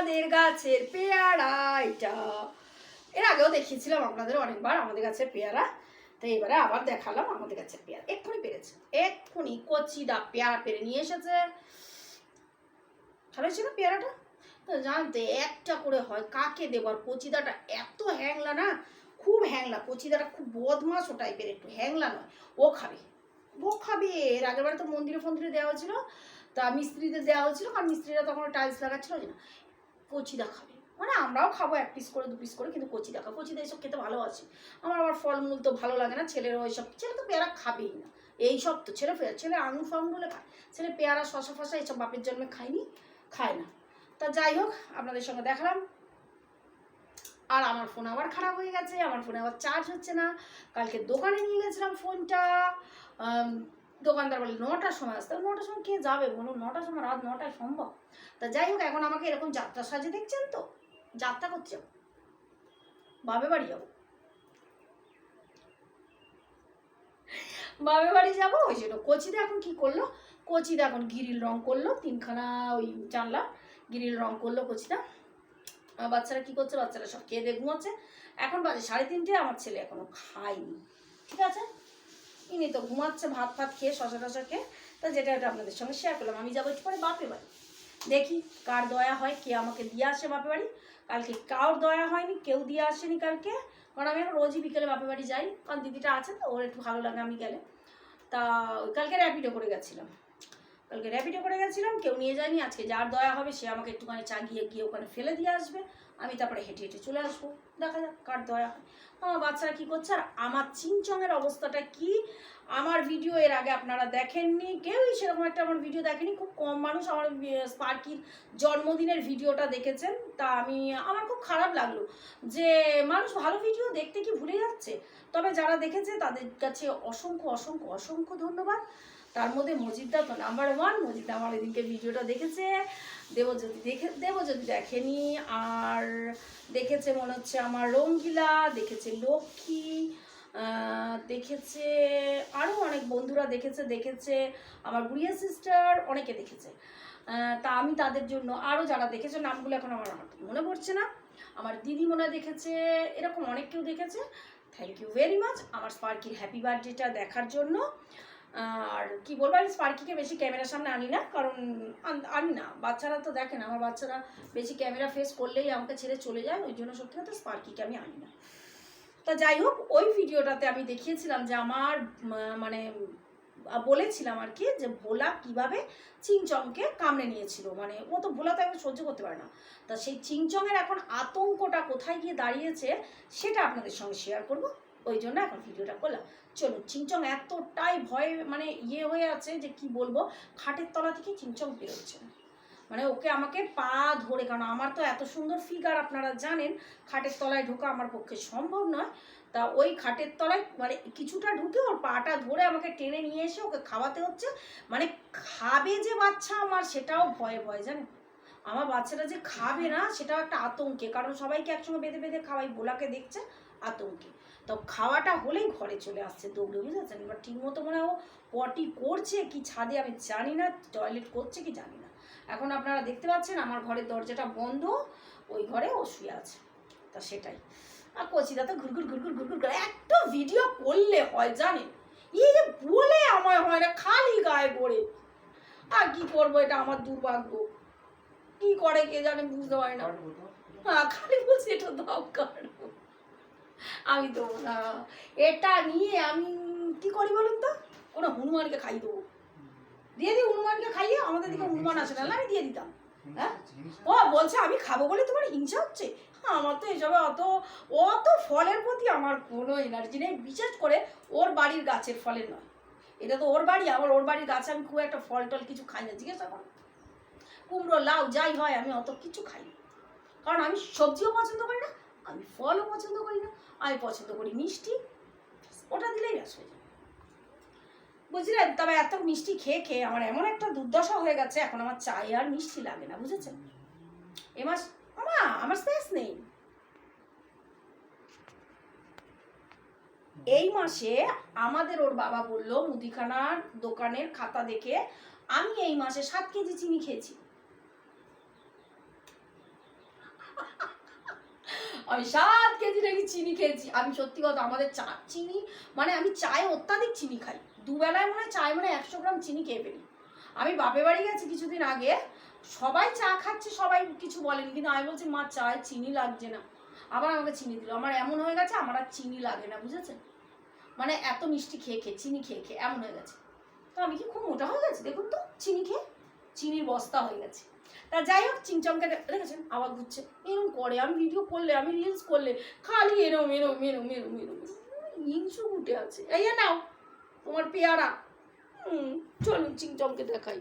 আমাদের গাছের পেয়ারা এটা এর আগেও দেখিয়েছিলাম আপনাদের অনেকবার আমাদের গাছের পেয়ারা। তো এবারে আবার দেখালাম আমাদের গাছের পেয়ারা। এক্ষুনি পেরেছে। এক্ষুনি কচি দা পেয়ারা পেরে নিয়ে এসেছে। ভালো ছিল পেয়ারাটা? তো জানতে একটা করে হয়, কাকে দেবার কচিদাটা এত হ্যাংলা না? খুব হ্যাংলা। কচিদাটা খুব বদমাস ও টাইপের একটু হ্যাংলা নয়। ও খাবে। ও খাবে। এর আগের বারে তো মন্দিরে ফন্দিরে দেওয়া হয়েছিল। তা মিস্ত্রিদের দেওয়া হয়েছিল। কারণ মিস্ত্রিরা তখন টাইলস লাগাচ্ছিল না কচিদা খাবে মানে আমরাও খাব এক পিস করে, দু পিস করে, কিন্তু কচিদা খাব কচিদা এইসব খেতে ভালোবাসি। আমার আবার ফলমূল তো ভালো লাগে না ছেলের ওইসব ছেলে তো পেয়ারা খাবেই না। এইসব তো ছেলে ছেলে আঙুর ফাঙুর খায়, ছেলে পেয়ারা শশা ফসা এইসব বাপের জন্মে খায়নি, খায় না। তা যাই হোক, আপনাদের সঙ্গে দেখালাম। আর আমার ফোন আবার খারাপ হয়ে গেছে, আমার ফোনে আবার চার্জ হচ্ছে না। কালকে দোকানে নিয়ে গেছিলাম ফোনটা দোকানদার বলে, নটার সময় আসতে নটার সময় কে যাবে বলুন? নটার সময়, রাত নটায় সম্ভব। তা যাই হোক, এখন আমাকে এরকম যাত্রা সাজে দেখছেন তো? যাত্রা করছে। যাব বাবে বাড়ি যাব। বাবে বাড়ি যাব? ওই জন্য কচিদা এখন কি করল? কচিদা এখন গিরিল রং করল, তিনখানা ওই জানলা গিরিল রং করল কচিদা। বাচ্চারা কি করছে? বাচ্চারা সব খেয়ে দিয়ে ঘুমাচ্ছে। এখন বাজে সাড়ে তিনটে, আমার ছেলে এখনও খায়নি। ঠিক আছে? ইনি তো? ঘুমাচ্ছে, ভাত ফাত খেয়ে, শশা টশা খেয়ে, তা যেটা এটা আপনাদের সঙ্গে শেয়ার করলাম। আমি যাব একটু পরে বাপে বাড়ি। দেখি কার দয়া হয়, কে আমাকে দিয়ে আসে বাপে বাড়ি। কালকে কার দয়া হয়নি, কেউ দিয়ে আসেনি কালকে। কারণ আমি রোজই বিকেলে বাপে বাড়ি যাই। কারণ দিদিটা আছে তো, ওর একটু ভালো লাগে, আমি গেলে। তা কালকে র্যাপিডো করে গেছিলাম। কালকে র্যাপিডো করে গেছিলাম, কেউ নিয়ে যায়নি, আজকে যার দয়া হবে সে আমাকে একটুখানি চা গিয়ে ওখানে ফেলে দিয়ে আসবে। আমি তারপরে হেঁটে হেঁটে চলে আসব। দেখা যাক কার দয়া হয়। আমার বাচ্চারা কী করছে আর আমার চিংচংয়ের অবস্থাটা কি? আমার ভিডিও এর আগে আপনারা দেখেননি, কেউই সেরকম একটা আমার ভিডিও দেখেনি। খুব কম মানুষ আমার স্পার্কির জন্মদিনের ভিডিওটা দেখেছেন। তা আমি, আমার খুব খারাপ লাগল যে মানুষ ভালো ভিডিও দেখতে কি ভুলে যাচ্ছে? তবে যারা দেখেছে তাদের কাছে অসংখ্য অসংখ্য অসংখ্য ধন্যবাদ। তার মধ্যে মজিদদা তো নাম্বার ওয়ান মজিদদা আমার ওইদিনকে ভিডিওটা দেখেছে। দেবজ্যোতি দেখে, দেবজ্যোতি দেখেনি, আর দেখেছে মনে হচ্ছে আমার রঙ্গিলা, দেখেছে লক্ষ্মী দেখেছে আরও অনেক বন্ধুরা দেখেছে দেখেছে আমার গুড়িয়া সিস্টার অনেকে দেখেছে। তা আমি তাদের জন্য আরও যারা দেখেছে নামগুলো এখন আমার মনে পড়ছে না। আমার দিদি মনে দেখেছে, এরকম অনেক কেউ দেখেছে। থ্যাংক ইউ ভেরি মাচ আমার স্পার্কির হ্যাপি বার্থডেটা দেখার জন্য। আর কি বলব, আমি স্পার্কিকে বেশি ক্যামেরার সামনে আনি না, কারণ আনি না। বাচ্চারা তো দেখে না, আমার বাচ্চারা বেশি ক্যামেরা ফেস করলেই আমাকে ছেড়ে চলে যায়, ওই জন্য সত্যি কথা স্পার্কিকে আমি আনি না। তা যাই হোক, ওই ভিডিওটাতে আমি দেখিয়েছিলাম যে আমার মানে বলেছিলাম আর কি যে ভোলা কীভাবে চিংচংকে কামড়ে নিয়েছিল। মানে ও তো ভোলা তো এখন সহ্য করতে পারে না। তা সেই চিংচংয়ের এখন আতঙ্কটা কোথায় গিয়ে দাঁড়িয়েছে, সেটা আপনাদের সঙ্গে শেয়ার করব। ওই জন্য এখন ভিডিওটা করলাম। চলো চিংচং এতটাই ভয়ে মানে ইয়ে হয়ে আছে যে কি বলব, খাটের তলা থেকে চিংচং বেরোচ্ছে মানে ওকে আমাকে পা ধরে, কারণ আমার তো এত সুন্দর ফিগার আপনারা জানেন, খাটের তলায় ঢোকা আমার পক্ষে সম্ভব নয়। তা ওই খাটের তলায় মানে কিছুটা ঢুকে ওর পাটা ধরে আমাকে টেনে নিয়ে এসে ওকে খাওয়াতে হচ্ছে। মানে খাবে যে বাচ্চা আমার, সেটাও ভয়ে ভয়, জানেন? আমার বাচ্চাটা যে খাবে না, সেটাও একটা আতঙ্কে, কারণ সবাইকে একসঙ্গে বেঁধে বেঁধে খাওয়াই, বোলাকে দেখছে। আতঙ্কে। তো খাওয়াটা হলেই ঘরে চলে আসছে দৌড়ে বুঝেছেন? এবার ঠিক মতো মনে হয় ও পটি করছে কি ছাদে আমি জানি না টয়লেট করছে কি জানি না। এখন আপনারা দেখতে পাচ্ছেন আমার ঘরের দরজাটা বন্ধ ওই ঘরে ও শুয়ে আছে। তা সেটাই। আর কচিদা তো ঘুরঘুর ঘুরঘুর ঘুরঘুর করে একটা ভিডিও করলে হয় জানেন? এই যে বলে আমার হয় না খালি গায়ে পড়ে। আর কি করব এটা আমার দুর্ভাগ্য। কি করে কে জানে বুঝতে পারি না। হ্যাঁ খালি বলছি এটা দরকার আমি দেবো না। এটা নিয়ে আমি কি করি বলুন তো? কোনো হনুমানকে খাই দেবো। দিয়ে দিই হনুমানকে খাইয়ে আমাদের দিকে হনুমান আসে না আমি দিয়ে দিতাম। হ্যাঁ? ও বলছে আমি খাব বলে তোমার হিংসা হচ্ছে? আমার তো এসবে অত অত ফলের প্রতি আমার কোনো এনার্জি নেই বিশেষ করে ওর বাড়ির গাছের ফলের নয়। এটা তো ওর বাড়ি আবার ওর বাড়ির গাছে আমি খুব একটা ফল টল কিছু খাই না জিজ্ঞাসা করো। কুমড়ো লাউ যাই হয় আমি অত কিছু খাই না। কারণ আমি সবজিও পছন্দ করি না আমি ফলও পছন্দ করি না, আমি পছন্দ করি মিষ্টি। ওটা দিলেই ব্যাস হয়ে যায়। বুঝলেন তবে এত মিষ্টি খেয়ে খেয়ে আমার এমন একটা দুর্দশা হয়ে গেছে, এখন আমার চাই আর মিষ্টি লাগে না, বুঝেছেন? এ মাস, আমা, আমার শেষ নেই। এই মাসে আমাদের ওর বাবা বলল, মুদিখানার দোকানের খাতা দেখে আমি এই মাসে সাত কেজি চিনি খেয়েছি। আমি সাত কেজি নাকি চিনি খেয়েছি। আমি সত্যি কথা, আমাদের চা, চিনি মানে আমি চায়ে অত্যাধিক চিনি খাই। দুবেলায় মনে হয় চায় মানে একশো গ্রাম চিনি খেয়ে ফেলি। আমি বাপে বাড়ি গেছি কিছুদিন আগে, সবাই চা খাচ্ছে, সবাই কিছু বলেনি। কিন্তু আমি বলছি, মা, চায় চিনি লাগছে না। আবার আমাকে চিনি দিল। আমার এমন হয়ে গেছে, আমার আর চিনি লাগে না বুঝেছেন মানে এত মিষ্টি খেয়ে খেয়ে, চিনি খেয়ে খেয়ে এমন হয়ে গেছে। তো আমি কি খুব মোটা হয়ে গেছি? দেখুন তো, চিনি খেয়ে, চিনির বস্তা হয়ে গেছে। তা যাই হোক, চিংচমকে দেখেছেন? আবার ঘুরছে এরম করে, আমি ভিডিও করলে, আমি রিলস করলে, খালি এরম এরম এরম এরম এরম হিংসু উঠে আছে। এই নাও, তোমার পেয়ারা। হুম, চলুন, চিংচমকে দেখাই।